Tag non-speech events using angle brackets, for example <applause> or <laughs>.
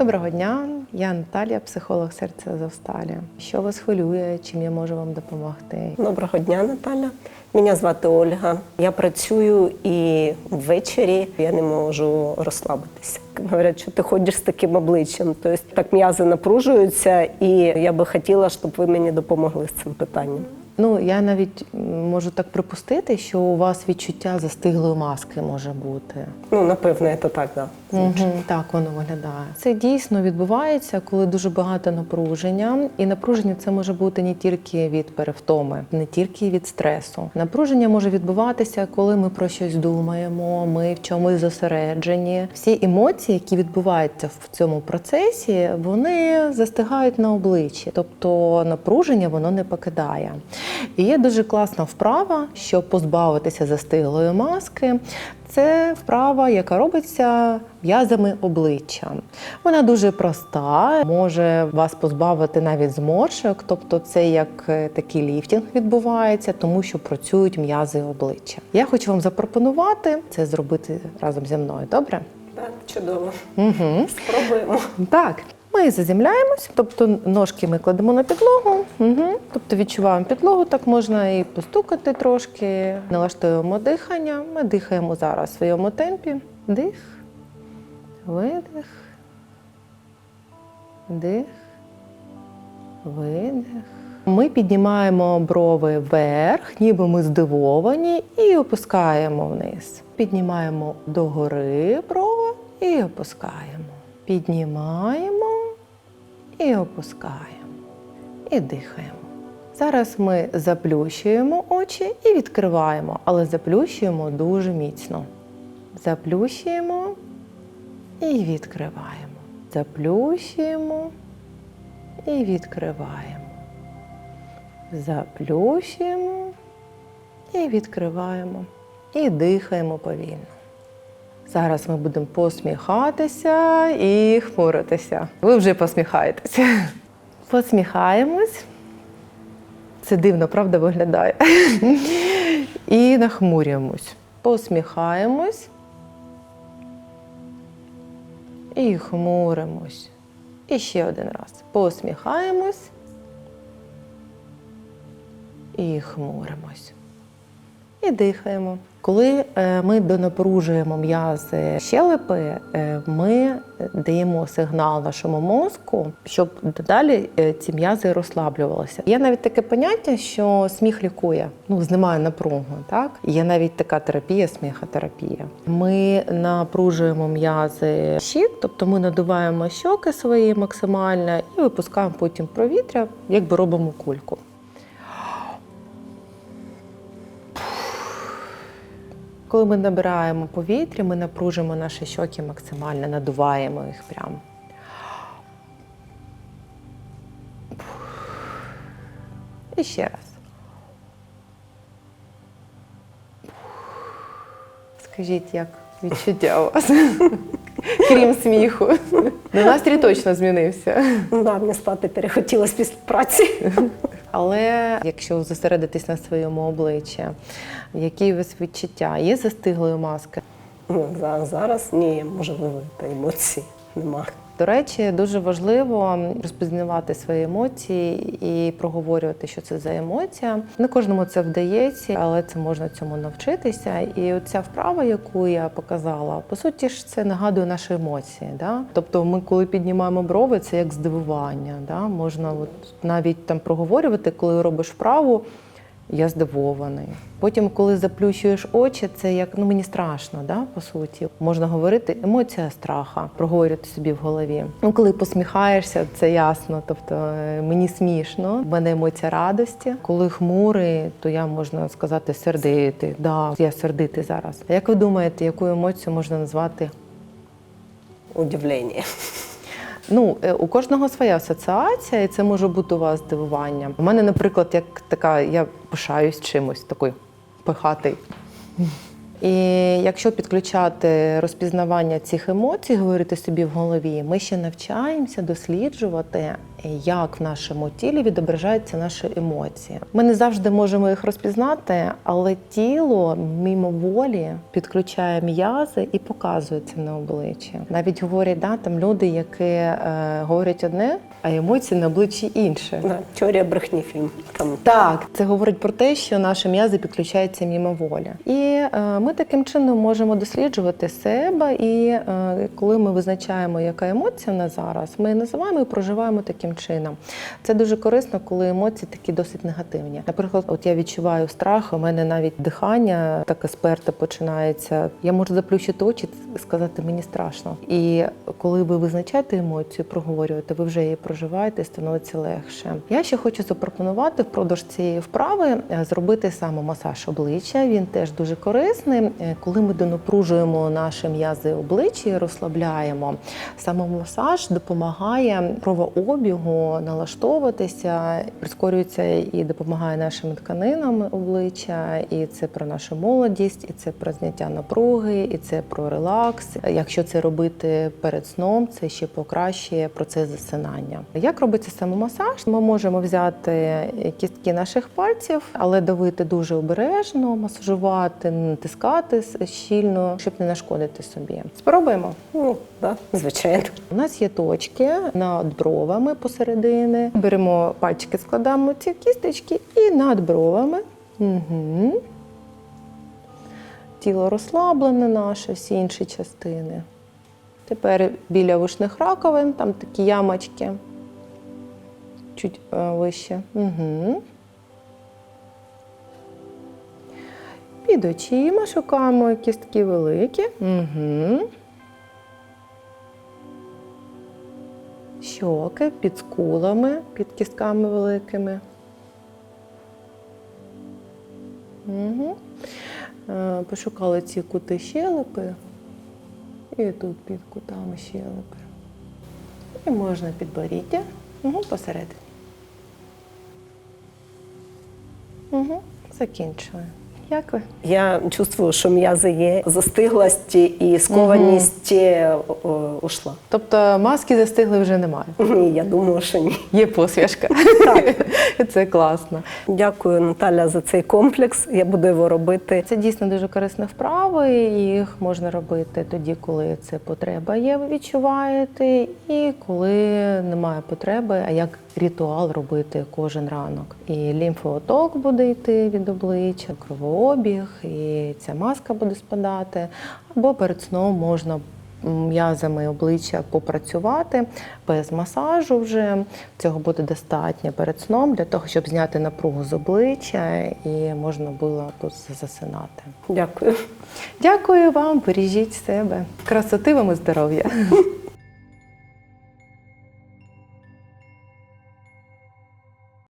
Доброго дня, я Наталія, психолог серця Азовсталі. Що вас хвилює, чим я можу вам допомогти? Доброго дня, Наталя. Мене звати Ольга. Я працюю і ввечері я не можу розслабитися. Говорять, що ти ходиш з таким обличчям. Тобто так м'язи напружуються, і я би хотіла, щоб ви мені допомогли з цим питанням. Ну, я навіть можу так припустити, що у вас відчуття застиглої маски може бути. Ну, напевно, це так, да. Угу, так воно виглядає. Це дійсно відбувається, коли дуже багато напруження, і напруження це може бути не тільки від перевтоми, не тільки від стресу. Напруження може відбуватися, коли ми про щось думаємо, ми в чомусь зосереджені. Всі емоції, які відбуваються в цьому процесі, вони застигають на обличчі, тобто напруження воно не покидає. І є дуже класна вправа, щоб позбавитися застиглої маски. Це вправа, яка робиться м'язами обличчя. Вона дуже проста, може вас позбавити навіть зморшок, тобто це як е, такий ліфтінг відбувається, тому що працюють м'язи обличчя. Я хочу вам запропонувати це зробити разом зі мною. Добре? Так, чудово. Угу. Спробуємо. Так. Ми заземляємось, тобто ножки ми кладемо на підлогу, угу. тобто відчуваємо підлогу, так можна і постукати трошки, налаштуємо дихання. Ми дихаємо зараз в своєму темпі. Дих, видих, дих, видих. Ми піднімаємо брови вверх, ніби ми здивовані, і опускаємо вниз. Піднімаємо догори брови і опускаємо. Піднімаємо і опускаємо. І дихаємо. Зараз ми заплющуємо очі і відкриваємо, але заплющуємо дуже міцно. Заплющуємо і відкриваємо. Заплющуємо і відкриваємо. Заплющуємо і відкриваємо. І дихаємо повільно. Зараз ми будемо посміхатися і хмуритися. Ви вже посміхаєтеся. <laughs> Посміхаємось. Це дивно, правда, виглядає. <laughs> І нахмурюємось. Посміхаємось. І хмуримось. І ще один раз. Посміхаємось. І хмуримось. І дихаємо. Коли е, ми донапружуємо м'язи щелепи, е, ми даємо сигнал нашому мозку, щоб далі е, ці м'язи розслаблювалися. Є навіть таке поняття, що сміх лікує, ну знімає напругу. Так є навіть така терапія, сміхотерапія. Ми напружуємо м'язи щік, тобто ми надуваємо щоки свої максимально і випускаємо потім повітря, якби робимо кульку. Коли ми набираємо повітря, ми напружуємо наші щоки максимально, надуваємо їх прямо. І ще раз. Скажіть, як відчуття у вас? <laughs> Крім сміху. Ну, настрій точно змінився. Да, мені спати перехотілося після праці. <laughs> Але якщо зосередитись на своєму обличчі, які у вас відчуття? Є застиглої маски? Ну, за- зараз ні, може виявити емоцій нема. До речі, дуже важливо розпізнавати свої емоції і проговорювати, що це за емоція. Не кожному це вдається, але це можна цьому навчитися. І оця вправа, яку я показала, по суті ж це нагадує наші емоції. Да? Тобто, ми, коли піднімаємо брови, це як здивування. Да? Можна от навіть там проговорювати, коли робиш вправу. Я здивований. Потім, коли заплющуєш очі, це як ну мені страшно, да, по суті. Можна говорити емоція страха, проговорювати собі в голові. Ну, коли посміхаєшся, це ясно. Тобто е, мені смішно, в мене емоція радості. Коли хмурий, то я можна сказати сердитий. Да, я сердитий зараз. А як ви думаєте, яку емоцію можна назвати? Удивлення. Ну, е, у кожного своя асоціація, і це може бути у вас здивування. У мене, наприклад, як така, я пишаюсь чимось такою пихатий. І якщо підключати розпізнавання цих емоцій, говорити собі в голові, ми ще навчаємося досліджувати, як в нашому тілі відображаються наші емоції. Ми не завжди можемо їх розпізнати, але тіло мимо волі підключає м'язи і показує це на обличчі. Навіть говорять, да, там люди, які е, говорять одне, а емоції на обличчі інше. Да, теорія брехні фільм. Там Так, це говорить про те, що наші м'язи підключаються мимо волі. І е, ми таким чином можемо досліджувати себе. І е, коли ми визначаємо, яка емоція в нас зараз, ми називаємо і проживаємо таким чином. Це дуже корисно, коли емоції такі досить негативні. Наприклад, от я відчуваю страх, у мене навіть дихання таке сперте починається. Я можу заплющити очі і сказати мені страшно. І коли ви визначаєте емоцію, проговорюєте, ви вже її проживаєте, становиться легше. Я ще хочу запропонувати впродовж цієї вправи е, зробити самомасаж обличчя. Він теж дуже корисний. Е, Коли ми донапружуємо наші м'язи обличчя розслабляємо, самомасаж допомагає кровообігу налаштовуватися, прискорюється і допомагає нашим тканинам обличчя, і це про нашу молодість, і це про зняття напруги, і це про релакс. Якщо це робити перед сном, це ще покращує процес засинання. Як робиться самомасаж? Ми можемо взяти кістки наших пальців, але давити дуже обережно, масажувати, натискати щільно, щоб не нашкодити собі. Спробуємо. ну да, звичайно. У нас є точки над бровами посередини. Беремо пальчики, складаємо ці кісточки і над бровами. Угу. Тіло розслаблене наше, всі інші частини. Тепер біля вушних раковин, там такі ямочки. Чуть е, вище. Угу. Під очима шукаємо кістки великі. Угу. щоки під скулами, під кістками великими. Угу. Пошукали ці кути щелепи. І тут під кутами щелепи. І можна підборіддя угу, посередині. Угу, закінчили. Як ви? Я чувствую, що м'язи є застиглості і скованість о, ушла. Тобто маски застигли вже немає. Ні, я думаю, що ні. Є посмішка. <laughs> Це класно. Дякую, Наталя, за цей комплекс. Я буду його робити. Це дійсно дуже корисні вправи. Їх можна робити тоді, коли це потреба є, ви відчуваєте, і коли немає потреби, а як ритуал робити кожен ранок. І лімфооток буде йти від обличчя, кровообіг, і ця маска буде спадати. Або перед сном можна м'язами обличчя попрацювати без масажу вже. Цього буде достатньо перед сном для того, щоб зняти напругу з обличчя і можна було тут засинати. Дякую. Дякую вам, бережіть себе. Красоти вам і здоров'я. <laughs>